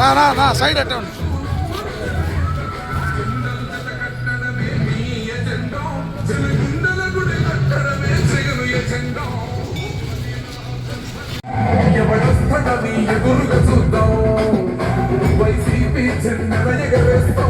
నా నా నా సైడ్ అట్టే ఉండు. ఎవడొస్తాడని ఎదురుగా చూద్దాం. వైసీపీ చెన్నెల ఎగరేస్తాం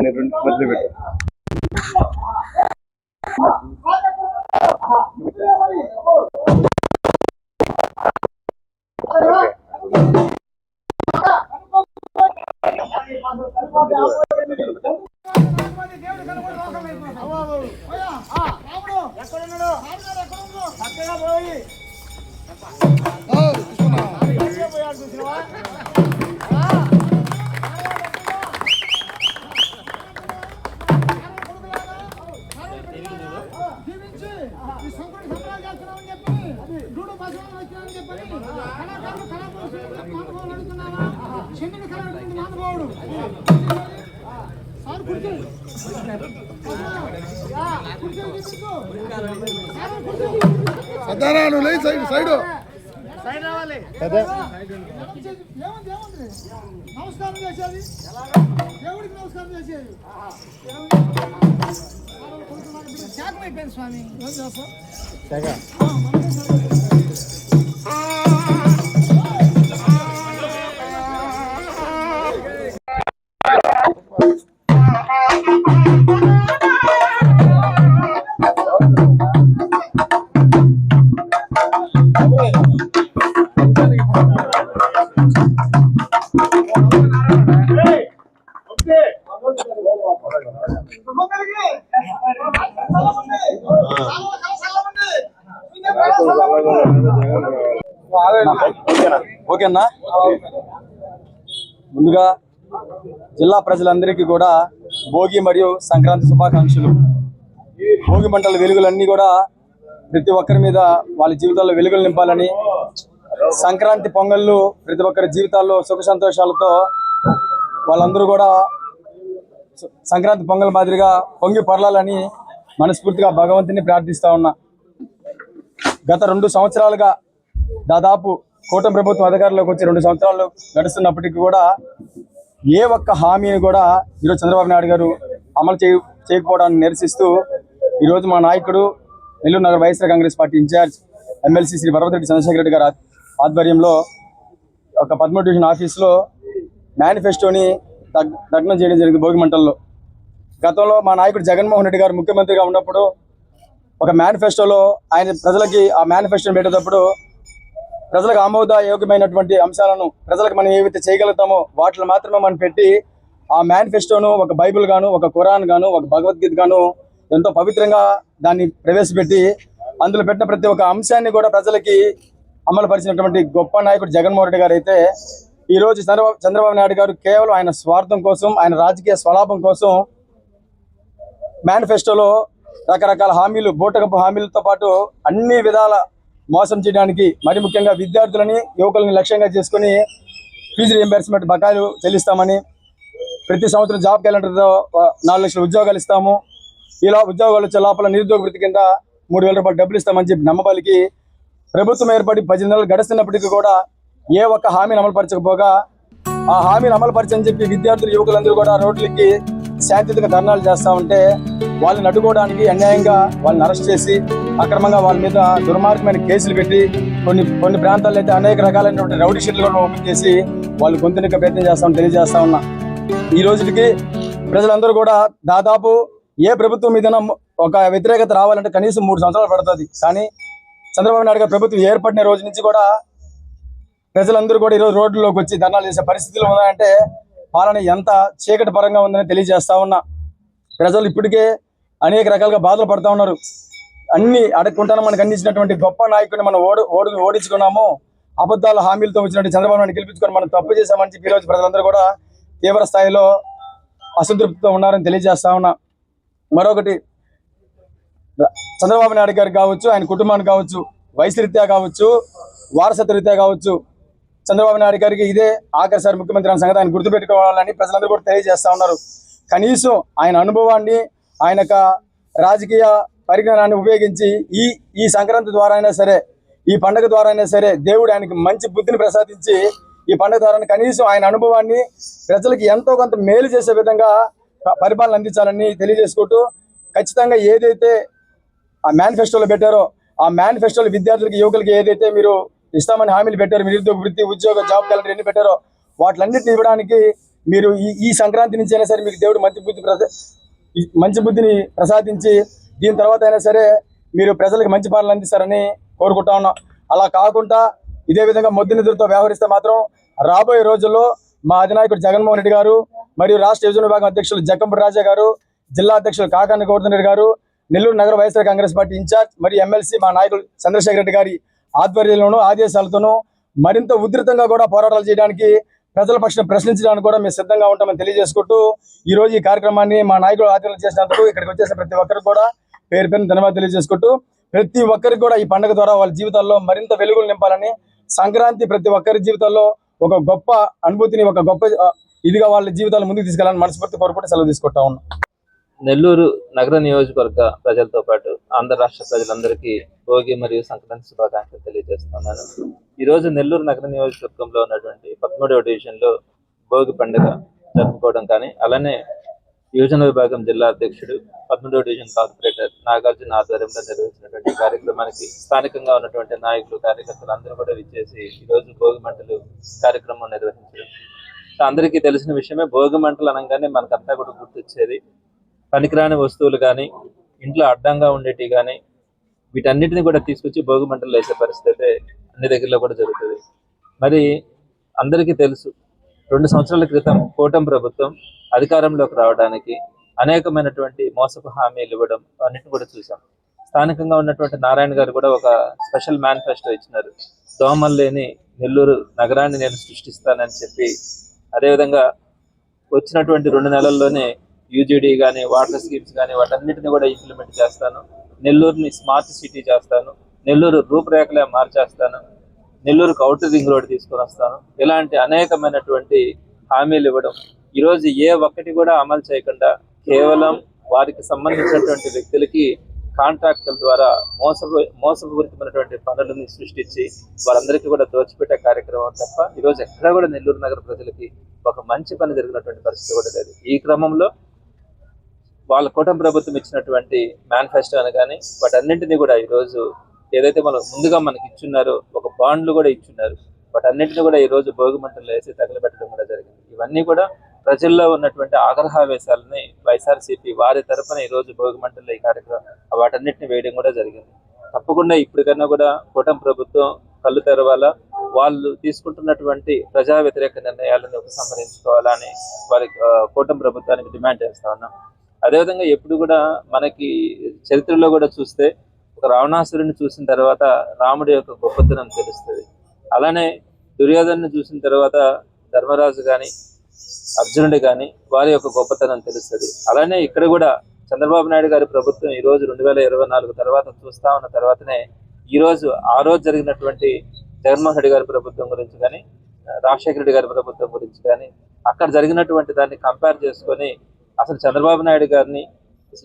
జీవించి ఈ సంకుడి సంబరాలు చేస్తున్నామని చెప్పి డూడు బసవలు వచ్చినామని చెప్పని కళాకారులు కళాపోషకులు మానవులు అడుగుతున్నావా? చంద్రుడు కళ అడుగుతుంది మానవుడు సార్ కుర్చీ. కుర్చీ సైడ్ సైడ్. ఏముంది నమస్కారం చేసేది. దేవుడికి నమస్కారం చేసేది. శాఖమైపోయింది స్వామి ఏం చేస్తాం ఓకేనా? ముందుగా జిల్లా ప్రజలందరికీ కూడా భోగి మరియు సంక్రాంతి శుభాకాంక్షలు. భోగి మంటల వెలుగులన్నీ కూడా ప్రతి ఒక్కరి మీద వాళ్ళ జీవితాల్లో వెలుగులు నింపాలని సంక్రాంతి పొంగళ్ళు ప్రతి ఒక్కరి జీవితాల్లో సుఖ సంతోషాలతో వాళ్ళందరూ కూడా సంక్రాంతి పొంగల్ మాదిరిగా పొంగి పొరలాలని మనస్ఫూర్తిగా భగవంతుని ప్రార్థిస్తా ఉన్నా. గత రెండు సంవత్సరాలుగా దాదాపు కూటమి ప్రభుత్వం అధికారంలోకి వచ్చి రెండు సంవత్సరాలు గడుస్తున్నప్పటికీ కూడా ఏ ఒక్క హామీని కూడా ఈరోజు చంద్రబాబు నాయుడు గారు అమలు చేయ చేయకపోవడాన్ని నిరసిస్తూ ఈరోజు మా నాయకుడు నెల్లూరు నగర YSR Congress party incharge MLC Shri భరవతిరెడ్డి Chandrasekhara Reddy గారి ఆధ్వర్యంలో ఒక పదమూడు డివిజన్ ఆఫీస్లో మేనిఫెస్టోని దగ్ దగ్నం చేయడం జరిగింది భోగి మంటల్లో. గతంలో మా నాయకుడు జగన్మోహన్ రెడ్డి గారు ముఖ్యమంత్రిగా ఉన్నప్పుడు ఒక మేనిఫెస్టోలో ఆయన ప్రజలకి ఆ మేనిఫెస్టోని పెట్టేటప్పుడు ప్రజలకు ఆమోదయోగ్యమైనటువంటి అంశాలను ప్రజలకు మనం ఏవైతే చేయగలుగుతామో వాటిని మాత్రమే మనం పెట్టి ఆ మేనిఫెస్టోను ఒక బైబిల్ గాను ఒక ఖురాన్ గాను ఒక భగవద్గీత గాను ఎంతో పవిత్రంగా దాన్ని ప్రవేశపెట్టి అందులో పెట్టిన ప్రతి ఒక్క అంశాన్ని కూడా ప్రజలకి అమలు పరిచినటువంటి గొప్ప నాయకుడు జగన్మోహన్ రెడ్డి గారు అయితే ఈ రోజు చంద్రబాబు చంద్రబాబు నాయుడు గారు కేవలం ఆయన స్వార్థం కోసం ఆయన రాజకీయ స్వలాభం కోసం మేనిఫెస్టోలో రకరకాల హామీలు బూటకపు హామీలతో పాటు అన్ని విధాల మోసం చేయడానికి మరి ముఖ్యంగా విద్యార్థులని యువకులని లక్ష్యంగా చేసుకుని ఫీజు రియంబర్స్మెంట్ బకాయిలు చెల్లిస్తామని ప్రతి సంవత్సరం జాబ్ క్యాలెండర్తో నాలుగు లక్షల ఉద్యోగాలు ఇస్తాము. ఇలా ఉద్యోగాలు వచ్చే లోపల నిరుద్యోగ వృత్తి కింద మూడు వేల రూపాయలు డబ్బులు ఇస్తామని చెప్పి నమ్మబలికి ప్రభుత్వం ఏర్పడి పది నెలలు గడుస్తున్నప్పటికీ కూడా ఏ ఒక్క హామీని అమలుపరచకపోగా ఆ హామీని అమలుపరచని చెప్పి విద్యార్థులు యువకులందరూ కూడా రోడ్లకి శాంతియుతంగా ధర్నాలు చేస్తా ఉంటే వాళ్ళని అడ్డుకోవడానికి అన్యాయంగా వాళ్ళని అరెస్ట్ చేసి అక్రమంగా వాళ్ళ మీద దుర్మార్గమైన కేసులు పెట్టి కొన్ని కొన్ని ప్రాంతాల్లో అయితే అనేక రకాలైనటువంటి రౌడీ షీట్లు కూడా ఓపెన్ చేసి వాళ్ళు గొంతునిక ప్రయత్నం చేస్తామని తెలియజేస్తా ఉన్నా. ఈ రోజుకి ప్రజలందరూ కూడా దాదాపు ఏ ప్రభుత్వం మీద ఒక వ్యతిరేకత రావాలంటే కనీసం మూడు సంవత్సరాలు పడుతుంది. కానీ చంద్రబాబు నాయుడు గారి ప్రభుత్వం ఏర్పడిన రోజు నుంచి కూడా ప్రజలందరూ కూడా ఈరోజు రోడ్లలోకి వచ్చి ధర్నాలు చేసే పరిస్థితులు ఉన్నాయంటే పాలన ఎంత చీకటి పరంగా ఉందని తెలియజేస్తా ఉన్నా. ప్రజలు ఇప్పటికే అనేక రకాలుగా బాధలు పడతా ఉన్నారు. అన్ని అడగకుండానే మనకు అందించినటువంటి గొప్ప నాయకుడిని మనం ఓడి ఓడి ఓడించుకున్నాము. అబద్ధాల హామీలతో వచ్చినట్టు చంద్రబాబు నాయుడు గెలిపించుకొని మనం తప్పు చేశామని చెప్పి ఈరోజు ప్రజలందరూ కూడా తీవ్ర స్థాయిలో అసంతృప్తితో ఉన్నారని తెలియజేస్తా ఉన్నా. మరొకటి చంద్రబాబు నాయుడు గారికి కావచ్చు ఆయన కుటుంబానికి కావచ్చు వయసు రీత్యా కావచ్చు వారసత్వ రీత్యా కావచ్చు చంద్రబాబు నాయుడు గారికి ఇదే ఆఖరిసారి ముఖ్యమంత్రి అనే సంగతి ఆయన గుర్తుపెట్టుకోవాలని ప్రజలందరూ కూడా తెలియజేస్తా ఉన్నారు. కనీసం ఆయన అనుభవాన్ని ఆయన రాజకీయ పరిజ్ఞానాన్ని ఉపయోగించి ఈ ఈ సంక్రాంతి ద్వారా అయినా సరే ఈ పండుగ ద్వారా అయినా సరే దేవుడు ఆయనకి మంచి బుద్ధిని ప్రసాదించి ఈ పండుగ ద్వారా కనీసం ఆయన అనుభవాన్ని ప్రజలకు ఎంతో కొంత మేలు చేసే విధంగా ప- పరిపాలన అందించాలని తెలియజేసుకుంటూ ఖచ్చితంగా ఏదైతే ఆ మేనిఫెస్టోలో పెట్టారో ఆ మేనిఫెస్టోలో విద్యార్థులకి యువకులకి ఏదైతే మీరు ఇస్తామని హామీలు పెట్టారో నిరుద్యోగ వృత్తి ఉద్యోగ జాబ్ క్యాలెండర్ ఎన్ని పెట్టారో వాటిలన్నింటినీ ఇవ్వడానికి మీరు ఈ ఈ సంక్రాంతి నుంచి అయినా సరే మీకు దేవుడు మంచి బుద్ధి ప్రస మంచి బుద్ధిని ప్రసాదించి దీని తర్వాత అయినా సరే మీరు ప్రజలకు మంచి పాలన అందిస్తారని కోరుకుంటా ఉన్నాం. అలా కాకుండా ఇదే విధంగా మొద్దు నిధులతో వ్యవహరిస్తే మాత్రం రాబోయే రోజుల్లో మా అధినాయకుడు జగన్మోహన్ రెడ్డి గారు మరియు రాష్ట్ర యువజన విభాగం అధ్యక్షులు జక్కంపూడి రాజా గారు జిల్లా అధ్యక్షులు కాకాని గౌతమ్ రెడ్డి గారు నెల్లూరు నగర వైఎస్ఆర్ కాంగ్రెస్ పార్టీ ఇన్ఛార్జ్ మరియు ఎమ్మెల్సీ మా నాయకులు చంద్రశేఖర్ రెడ్డి గారి ఆధ్వర్యంలోనూ ఆదేశాలతోనూ మరింత ఉధృతంగా కూడా పోరాటాలు చేయడానికి ప్రజల పక్షం ప్రశ్నించడానికి కూడా మేము సిద్ధంగా ఉంటామని తెలియజేసుకుంటూ ఈ రోజు ఈ కార్యక్రమాన్ని మా నాయకులు ఆధ్వర్యం చేసినందుకు ఇక్కడికి వచ్చేసిన ప్రతి ఒక్కరికి కూడా పేరు పేరు ధన్యవాదాలు తెలియజేసుకుంటూ ప్రతి ఒక్కరికి కూడా ఈ పండుగ ద్వారా వాళ్ళ జీవితాల్లో మరింత వెలుగులు నింపాలని సంక్రాంతి ప్రతి ఒక్కరి జీవితాల్లో ఒక గొప్ప అనుభూతిని ఒక గొప్ప ఇదిగా వాళ్ళ జీవితాలు ముందుకు తీసుకెళ్ళాలని మనస్ఫూర్తి కోరుకుంటూ సెలవు తీసుకుంటా ఉన్నాం. నెల్లూరు నగర నియోజకవర్గ ప్రజలతో పాటు ఆంధ్ర రాష్ట్ర ప్రజలందరికీ భోగి మరియు సంక్రాంతి శుభాకాంక్షలు తెలియజేస్తున్నాను. ఈ రోజు నెల్లూరు నగర నియోజకవర్గంలో ఉన్నటువంటి పదమూడవ డివిజన్లో భోగి పండుగ జరుపుకోవడం కానీ అలానే యువజన విభాగం జిల్లా అధ్యక్షుడు పదమూడవ డివిజన్ కార్పొరేటర్ నాగార్జున ఆధ్వర్యంలో నిర్వహించినటువంటి కార్యక్రమానికి స్థానికంగా ఉన్నటువంటి నాయకులు కార్యకర్తలు అందరూ కూడా విచ్చేసి ఈ రోజు భోగి మంటలు కార్యక్రమం నిర్వహించడం. సో అందరికీ తెలిసిన విషయమే భోగి మంటలు అనగానే మనకంతా కూడా గుర్తొచ్చేది. పనికిరాని వస్తువులు కానీ ఇంట్లో అడ్డంగా ఉండేటివి కానీ వీటన్నిటిని కూడా తీసుకొచ్చి భోగి మంటలు వేసే పరిస్థితి అన్ని దగ్గరలో కూడా జరుగుతుంది. మరి అందరికీ తెలుసు రెండు సంవత్సరాల క్రితం కూటమి ప్రభుత్వం అధికారంలోకి రావడానికి అనేకమైనటువంటి మోసపు హామీలు ఇవ్వడం అన్నిటిని కూడా చూసాం స్థానికంగా ఉన్నటువంటి నారాయణ గారు కూడా ఒక స్పెషల్ మేనిఫెస్టో ఇచ్చినారు. దోమలు లేని నెల్లూరు నగరాన్ని నేను సృష్టిస్తానని చెప్పి. అదేవిధంగా వచ్చినటువంటి రెండు నెలల్లోనే యూజీడీ కానీ వాటర్ స్కీమ్స్ కానీ వాటన్నిటిని కూడా ఇంప్లిమెంట్ చేస్తాను. నెల్లూరుని స్మార్ట్ సిటీ చేస్తాను. నెల్లూరు రూపురేఖలే మార్చేస్తాను. నెల్లూరుకు అవుటర్ రింగ్ రోడ్ తీసుకొని వస్తాను. ఇలాంటి అనేకమైనటువంటి హామీలు ఇవ్వడం. ఈరోజు ఏ ఒక్కటి కూడా అమలు చేయకుండా కేవలం వారికి సంబంధించినటువంటి వ్యక్తులకి కాంట్రాక్టుల ద్వారా మోసపు మోసపూరితమైనటువంటి పనులని సృష్టించి వారందరికీ కూడా దోచిపెట్టే కార్యక్రమం తప్ప ఈరోజు ఎక్కడా కూడా నెల్లూరు నగర ప్రజలకి ఒక మంచి పని జరిగినటువంటి పరిస్థితి కూడా లేదు. ఈ క్రమంలో వాళ్ళ కూటమి ప్రభుత్వం ఇచ్చినటువంటి మేనిఫెస్టో అని కానీ వాటన్నింటినీ కూడా ఈరోజు ఏదైతే మనం ముందుగా మనకి ఇచ్చున్నారో ఒక బాండ్లు కూడా ఇచ్చున్నారు. వాటన్నింటినీ కూడా ఈ రోజు భోగి మంటలు వేసి తగలబెట్టడం కూడా జరిగింది. ఇవన్నీ కూడా ప్రజల్లో ఉన్నటువంటి ఆగ్రహావేశాలని వైఎస్ఆర్సీపీ వారి తరఫున ఈరోజు రోజు భోగి మంటల్లో ఈ కార్యక్రమం వాటన్నిటిని వేయడం కూడా జరిగింది. తప్పకుండా ఇప్పటికన్నా కూడా కూటమి ప్రభుత్వం కళ్ళు తెరవాలా. వాళ్ళు తీసుకుంటున్నటువంటి ప్రజా వ్యతిరేక నిర్ణయాలను ఉపసంహరించుకోవాలని వారి కూటమి ప్రభుత్వానికి డిమాండ్ చేస్తా ఉన్నాం. అదేవిధంగా ఎప్పుడు కూడా మనకి చరిత్రలో కూడా చూస్తే రావణాసురుని చూసిన తర్వాత రాముడి యొక్క గొప్పతనం తెలుస్తుంది. అలానే దుర్యోధను చూసిన తర్వాత ధర్మరాజు కానీ అర్జునుడు కానీ వారి యొక్క గొప్పతనం తెలుస్తుంది. అలానే ఇక్కడ కూడా చంద్రబాబు నాయుడు గారి ప్రభుత్వం ఈ రోజు రెండు వేల ఇరవై నాలుగు తర్వాత చూస్తా ఉన్న తర్వాతనే ఈరోజు ఆ రోజు జరిగినటువంటి జగన్మోహన్ రెడ్డి గారి ప్రభుత్వం గురించి కానీ రాజశేఖర రెడ్డి గారి ప్రభుత్వం గురించి కానీ అక్కడ జరిగినటువంటి దాన్ని కంపేర్ చేసుకొని అసలు చంద్రబాబు నాయుడు గారిని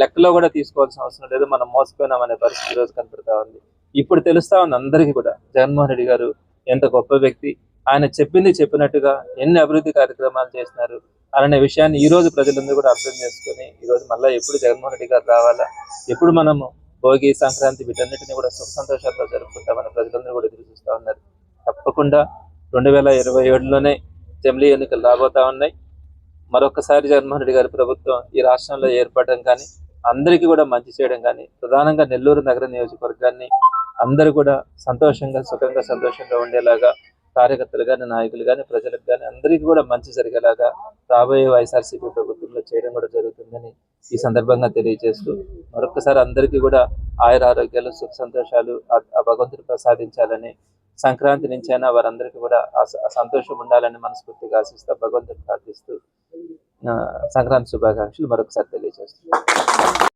లెక్కలో కూడా తీసుకోవాల్సిన అవసరం లేదు. మనం మోసపోయినాం అనే పరిస్థితి రోజు కనపడతా ఉంది. ఇప్పుడు తెలుస్తా ఉంది అందరికీ కూడా. జగన్మోహన్ రెడ్డి గారు ఎంత గొప్ప వ్యక్తి. ఆయన చెప్పింది చెప్పినట్టుగా ఎన్ని అభివృద్ధి కార్యక్రమాలు చేసినారు అనే విషయాన్ని ఈ రోజు ప్రజలందరూ కూడా అర్థం చేసుకొని ఈ రోజు మళ్ళీ ఎప్పుడు జగన్మోహన్ రెడ్డి గారు రావాలా? ఎప్పుడు మనము భోగి సంక్రాంతి వీటన్నిటిని కూడా సుఖ సంతోషాలతో జరుపుకుంటామని ప్రజలందరూ కూడా ఎదురు చూస్తూ ఉన్నారు. తప్పకుండా రెండు వేల ఇరవై ఏడులోనే జమిలీ ఎన్నికలు రాబోతా ఉన్నాయి. మరొకసారి జగన్మోహన్ రెడ్డి గారి ప్రభుత్వం ఈ రాష్ట్రంలో ఏర్పడడం కానీ అందరికీ కూడా మంచి చేయడం కానీ ప్రధానంగా నెల్లూరు నగర నియోజకవర్గాన్ని అందరూ కూడా సంతోషంగా సుఖంగా సంతోషంగా ఉండేలాగా కార్యకర్తలు కానీ నాయకులు కానీ ప్రజలకు కానీ అందరికీ కూడా మంచి జరిగేలాగా రాబోయే వైఎస్ఆర్సీపీ ప్రభుత్వంలో చేయడం కూడా జరుగుతుందని ఈ సందర్భంగా తెలియజేస్తూ మరొకసారి అందరికీ కూడా ఆయుర ఆరోగ్యాలు సుఖ సంతోషాలు ఆ- భగవంతుడు ప్రసాదించాలని సంక్రాంతి నుంచైనా వారందరికీ కూడా ఆ సంతోషం ఉండాలని మనస్ఫూర్తిగా ఆశిస్తూ భగవంతుడు ప్రార్థిస్తూ సంక్రాంతి శుభాకాంక్షలు మరొకసారి తెలియజేస్తున్నాను.